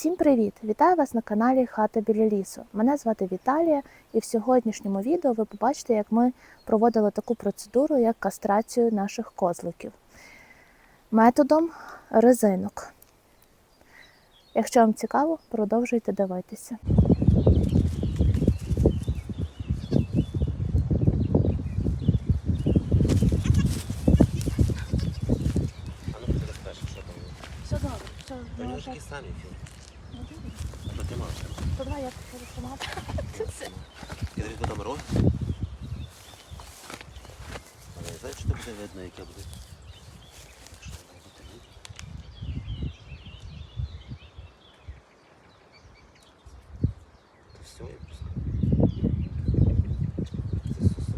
Всім привіт! Вітаю вас на каналі Хата біля лісу. Мене звати Віталія, і в сьогоднішньому відео ви побачите, як ми проводили таку процедуру, як кастрацію наших козликів методом резинок. Якщо вам цікаво, продовжуйте дивитися. Ну. Все добре, все, ж такі самі фільм. А то ти маєш. То давай я покажу сама. І дивись, бо там роги. Але я знаю, що то буде видно, яке буде. Що там має бути видно. То все, я просто. Це сусо.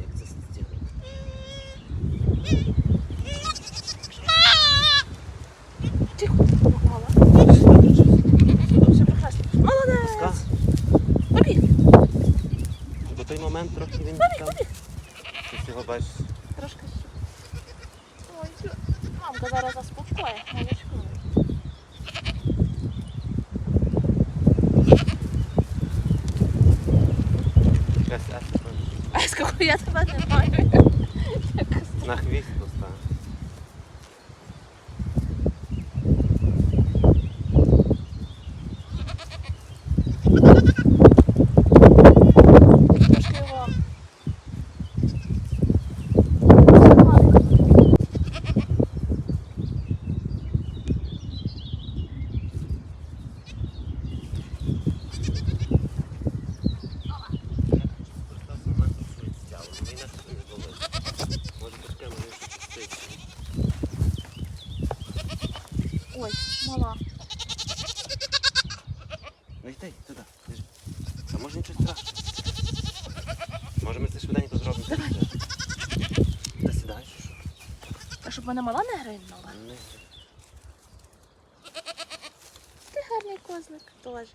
Як це стягнути? Тихо, попала. Все прекрасно. Молодець! Пуска? Побіг! До той момент трохи він там. Ти його бачиш. Трошки ще. Мамка зараз заспокоє. Якась А я тебе не маю. на хвіст постав. Трошки його. Ой, мала. Ну йди туди, біжи. А може нічого страшного? Може ми це швиденько зробимо? Ти сідаєш? що? А щоб мене мала не грильнула? Не. Ти гарний козлик теж.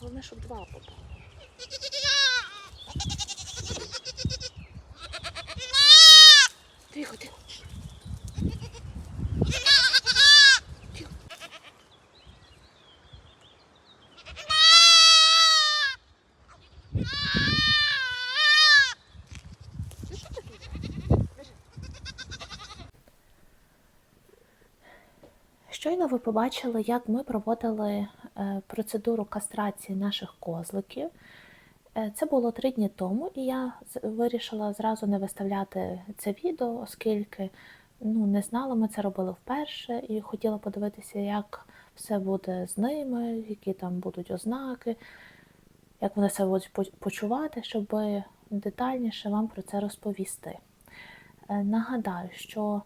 Головне, щоб два попало. Тихо, тихо. Тихо. Ну, що таке? Біжи. Щойно ви побачили, як ми проводили е, процедуру кастрації наших козликів. Е, Це було три дні тому, і я вирішила зразу не виставляти це відео, оскільки ну, не знала, ми це робили вперше, і хотіла подивитися, як все буде з ними, які там будуть ознаки, як вони себе будуть почувати, щоб детальніше вам про це розповісти. Е, Нагадаю, що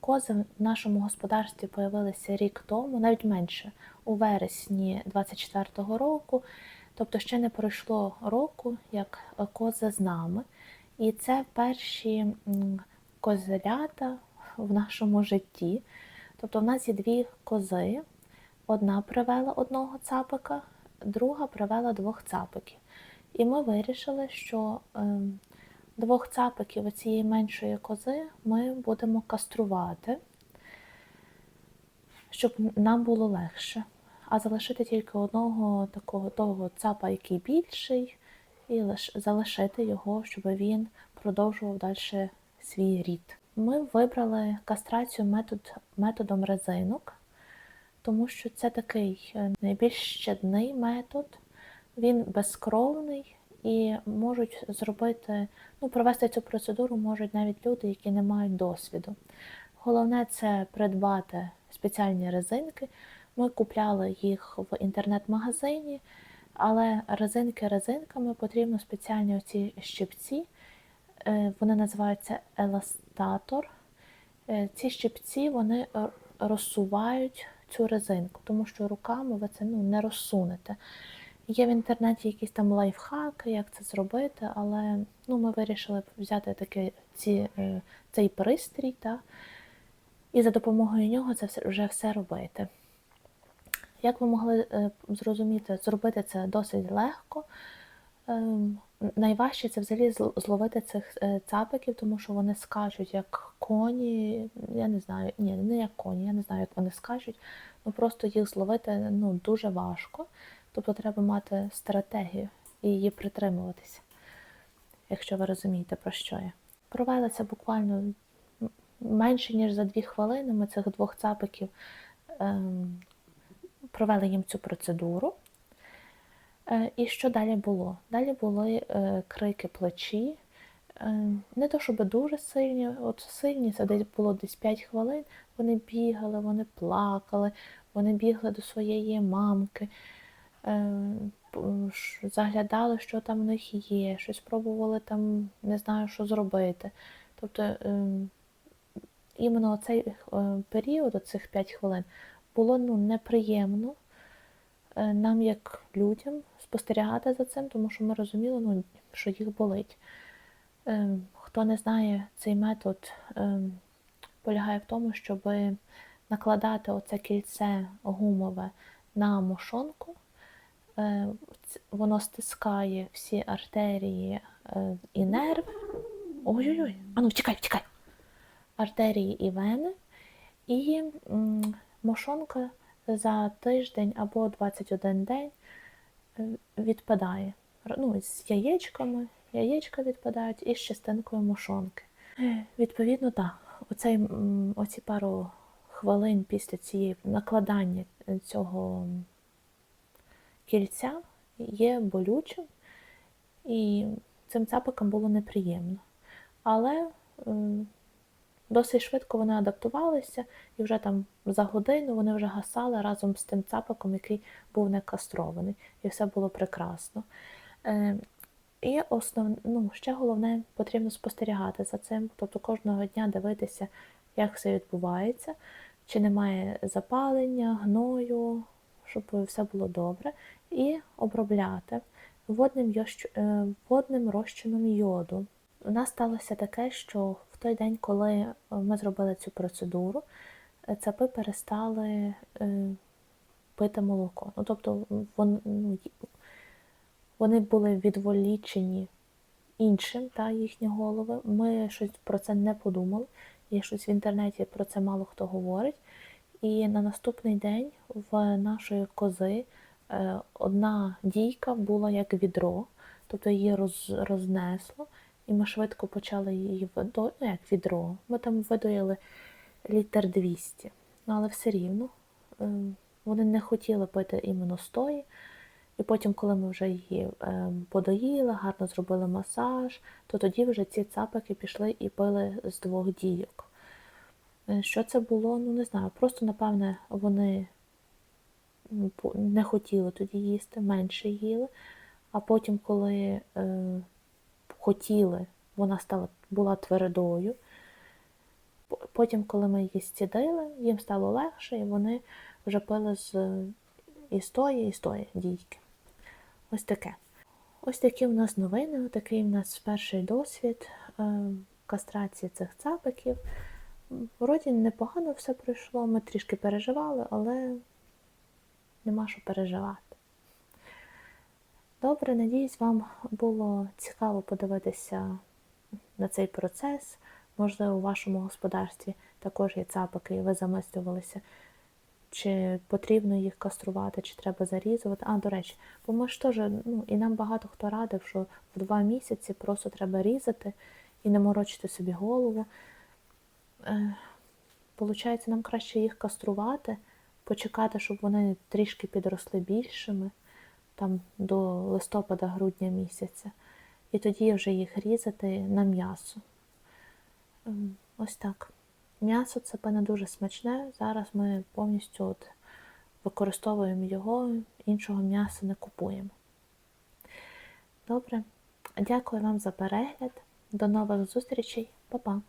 кози в нашому господарстві появилися рік тому, навіть менше, у вересні 24-го року. Тобто ще не пройшло року, як е, кози з нами. І це перші козелята в нашому житті. Тобто в нас є дві кози. Одна привела одного цапика, друга привела двох цапиків. І ми вирішили, що ем, двох цапиків цієї меншої кози ми будемо каструвати, щоб нам було легше. А залишити тільки одного такого того цапа, який більший, і лиш залишити його, щоб він продовжував далі свій рід. Ми вибрали кастрацію метод, методом резинок, тому що це такий е, найбільш щадний метод, він безкровний і можуть зробити, ну, провести цю процедуру можуть навіть люди, які не мають досвіду. Головне це придбати спеціальні резинки. Ми купляли їх в інтернет-магазині, але резинки резинками потрібно спеціальні оці щипці. Е, Вони називаються еластатор. Ці щипці вони розсувають цю резинку, тому що руками ви це ну, не розсунете. Є в інтернеті якісь там лайфхаки, як це зробити, але ну, ми вирішили взяти таки ці, е, цей пристрій та, і за допомогою нього це вже все робити. Як ви могли е, зрозуміти, зробити це досить легко. Ем, найважче це взагалі зловити цих е, цапиків, тому що вони скачуть як коні. Я не знаю, ні, не як коні, я не знаю, як вони скачуть. Ну просто їх зловити ну, дуже важко. Тобто треба мати стратегію і її притримуватися, якщо ви розумієте, про що я. Провели буквально менше, ніж за дві хвилини. Ми цих двох цапиків ем, провели їм цю процедуру. Е, І що далі було? Далі були е, крики плачі. Е, Не то, щоб дуже сильні, от сильні, це десь було десь 5 хвилин. Вони бігали, вони плакали, вони бігли до своєї мамки, заглядали, що там в них є, щось пробували там, не знаю, що зробити. Тобто е, іменно оцей е, період, оцих 5 хвилин, було ну, неприємно е, нам, як людям, спостерігати за цим, тому що ми розуміли, ну, що їх болить. Е, Хто не знає, цей метод е, полягає в тому, щоб накладати оце кільце гумове на мошонку. Е, Воно стискає всі артерії е, і нерви. Ой-ой-ой, ану, втікай, втікай. Артерії і вени. І мошонка за тиждень або 21 день е, відпадає. Ну, з яєчками, яєчка відпадають і з частинкою мошонки. Відповідно, так, оцей, оці пару хвилин після цієї накладання цього кільця є болючим, і цим цапикам було неприємно. Але досить швидко вони адаптувалися, і вже там за годину вони вже гасали разом з тим цапиком, який був не кастрований, і все було прекрасно. Е, І основ... ну, ще головне, потрібно спостерігати за цим, тобто кожного дня дивитися, як все відбувається, чи немає запалення, гною, щоб все було добре, і обробляти водним, е, водним розчином йоду. У нас сталося таке, що в той день, коли е, ми зробили цю процедуру, е, цапи перестали пити молоко. Ну, тобто ну, вони були відволічені іншим, та, їхні голови. Ми щось про це не подумали. І щось в інтернеті про це мало хто говорить. І на наступний день в нашої кози е, одна дійка була як відро, тобто її роз, рознесло, і ми швидко почали її ну, як відро. Ми там видоїли літр 200. Ну, але все рівно е, вони не хотіли пити іменно стої. І потім, коли ми вже її е, подоїли, гарно зробили масаж, то тоді вже ці цапики пішли і пили з двох дійок. Е, Що це було? Ну не знаю. Просто, напевне, вони не хотіли тоді їсти, менше їли. А потім, коли е, хотіли, вона стала, була твердою. Потім, коли ми її зцідили, їм стало легше, і вони вже пили з і стої, і дійки. Ось таке. Ось такі в нас новини, такий в нас перший досвід е, кастрації цих цапиків. Вроді непогано все пройшло, ми трішки переживали, але нема що переживати. Добре, надіюсь, вам було цікаво подивитися на цей процес. Можливо, у вашому господарстві також є цапики, і ви замислювалися, чи потрібно їх каструвати, чи треба зарізувати. А, до речі, бо ми ж теж, ну, і нам багато хто радив, що в два місяці просто треба різати і не морочити собі голову. Е, Получається, нам краще їх каструвати, почекати, щоб вони трішки підросли більшими, там до листопада-грудня місяця. І тоді вже їх різати на м'ясо. Ем, Ось так. М'ясо це певне дуже смачне. Зараз ми повністю от використовуємо його, іншого м'яса не купуємо. Добре. Дякую вам за перегляд. До нових зустрічей. Па-па.